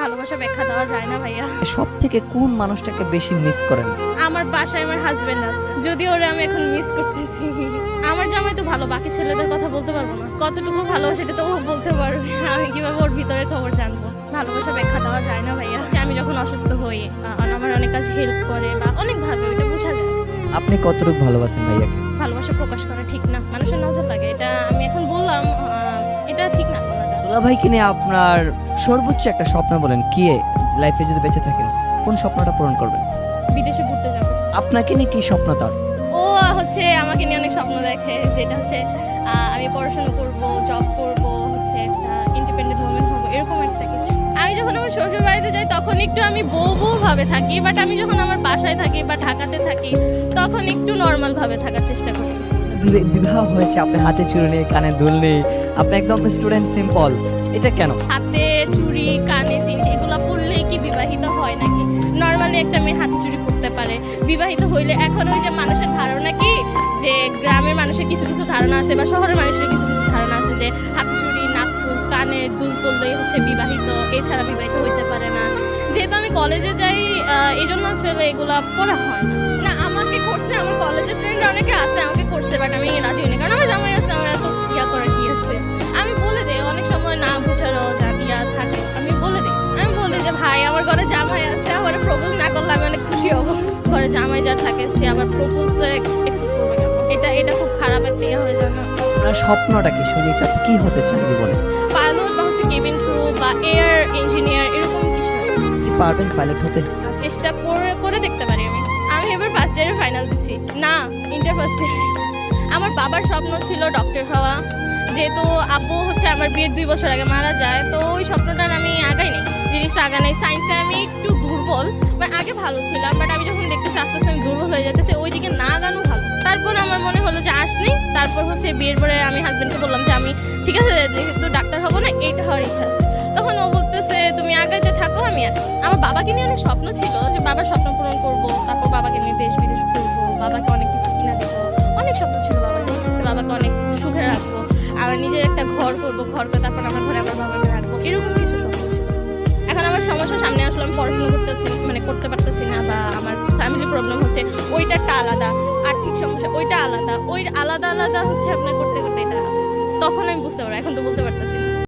ভালোবাসা ব্যাখ্যা দেওয়া যায় না ভাইয়া। সব থেকে কোন মানুষটাকে বেশি মিস করেন? আমার বাসায় আমার হাজবেন্ড আছে। যদি ওরা আমি এখন মিস করতেছি। আমার জামাই তো ভালো বাকি ছেলেদের কথা বলতে পারব না। কতটুকু ভালো সেটা তো ও বলতে পারবে। আমি কীভাবে ওর ভিতরের খবর জানব? ভালোবাসা ব্যাখ্যা দেওয়া যায় না ভাইয়া। আমি যখন অসুস্থ হই আমার অনেক কাজ হেল্প করে বা অনেক ভাবে ওইটা বোঝা যায়। আপনি কতটুকু ভালোবাসেন ভাইয়াকে? ভালোবাসা প্রকাশ করা ঠিক না। মানুষের নজর লাগে। এটা আমি এখন ঠিক ভাইকে নিয়ে আপনার সর্বোচ্চ একটা স্বপ্ন বলেন কি লাইফে যদি বেঁচে থাকেন কোন স্বপ্নটা পূরণ করবেন? বিদেশে ঘুরতে যাব। আপনাকে নিয়ে কি স্বপ্ন তার? ও হচ্ছে আমাকে নিয়ে অনেক স্বপ্ন দেখে যেটা হচ্ছে আমি পড়াশোনা করব জব করব হচ্ছে একটা ইন্ডিপেন্ডেন্ট ওমেন হব এরকম একটা কিছু। আমি যখন আমার শ্বশুর বাড়িতে যাই তখন একটু আমি বউ বউ ভাবে থাকি বাট আমি যখন আমার বাসায় থাকি বা ঢাকাতে থাকি তখন একটু নর্মাল ভাবে থাকার চেষ্টা করি। বিবাহ হয়েছে আপনি হাতে চুরি নেই, কানে দুল নেই আপনি একদম স্টুডেন্ট সিম্পল এটা কেন? হাতে চুড়ি কানে জিনিস, এগুলো পরলেই কি বিবাহিত হয় নাকি? নর্মালি একটা মেয়ে হাতে চুড়ি পরতে পারে। বিবাহিত হইলে এখন ওই যে মানুষের ধারণা কি? যে গ্রামের মানুষের কিছু কিছু ধারণা আছে বা শহরের মানুষের কিছু কিছু ধারণা আছে যে হাতে চুড়ি নাকফুল কানে দুল পরলেই হচ্ছে বিবাহিত, এছাড়া বিবাহিত হইতে পারে না। যেহেতু আমি কলেজে যাই এই জন্য আসলে এগুলা পড়া হয় না। কলেজের ফ্রেন্ড অনেকে আছে আমাকে করছে বাট আমি রাজি হইনি। কারণ আমার জামাই আছে আমার এত ইয়া করার কি আছে? আমি বলে দিই অনেক সময় না বুঝারও জানিয়া থাকে। আমি বলে দিই আমি বলি যে ভাই আমার ঘরে জামাই আছে আমার প্রপোজ না করলে আমি অনেক খুশি হব। ঘরে জামাই যা থাকে সে আবার প্রপোজ করবে এটা এটা খুব খারাপ একটা ইয়ে হয়ে যায় না আপনার স্বপ্নটা কি শুনি তো আপনি কি হতে চান জীবনে? পাইলট বা হচ্ছে কেবিন ক্রু বা এয়ার ইঞ্জিনিয়ার এরকম কিছু। পারবেন পাইলট হতে? চেষ্টা করে করে দেখতে পারি আমি। আমি এবার ফার্স্ট ইয়ারে ফাইনাল দিচ্ছি। না ইন্টার ফার্স্ট ইয়ারে আমার বাবার স্বপ্ন ছিল ডক্টর হওয়া। যেহেতু আব্বু হচ্ছে আমার বিয়ের দুই বছর আগে মারা যায়, তো ওই স্বপ্নটা আমি আগাই নেই জিনিসটা আগা নেই। সায়েন্সে আমি একটু দুর্বল মানে আগে ভালো ছিলাম বাট আমি যখন দেখতেছি আস্তে আস্তে আমি দুর্বল হয়ে যেতেছে ওই দিকে না গানো ভালো। তারপর আমার মনে হলো যে আস নেই। তারপর হচ্ছে বিয়ের পরে আমি হাজব্যান্ডকে বললাম যে আমি, ঠিক আছে, যেহেতু ডাক্তার হব না, এইটা হওয়ার ইচ্ছা আছে। তখন ও বলতেছে, তুমি আগাইতে থাকো, আমি আসি আমার বাবাকে নিয়ে অনেক স্বপ্ন ছিল যে বাবার স্বপ্ন পূরণ করব, তারপর বাবাকে নিয়ে দেশ বিদেশ ঘুরবো, বাবাকে অনেক কিছু কিনা দেবো, অনেক স্বপ্ন ছিল বাবাকে বাবাকে অনেক সুখে রাখব আমার নিজের একটা ঘর করব ঘর করে তারপর আমার ঘরে আমার বাবাকে রাখব, এরকম কিছু স্বপ্ন ছিল। এখন আমার সমস্যা সামনে আসলে আমি পড়াশোনা করতে মানে করতে পারতেছি না বা আমার ফ্যামিলি প্রবলেম হচ্ছে, ওইটারটা আলাদা, আর্থিক সমস্যা, ওইটা আলাদা, ওই আলাদা আলাদা হচ্ছে আপনার করতে করতে এটা। তখন আমি বুঝতে পারব, এখন তো বলতে পারতেছি না।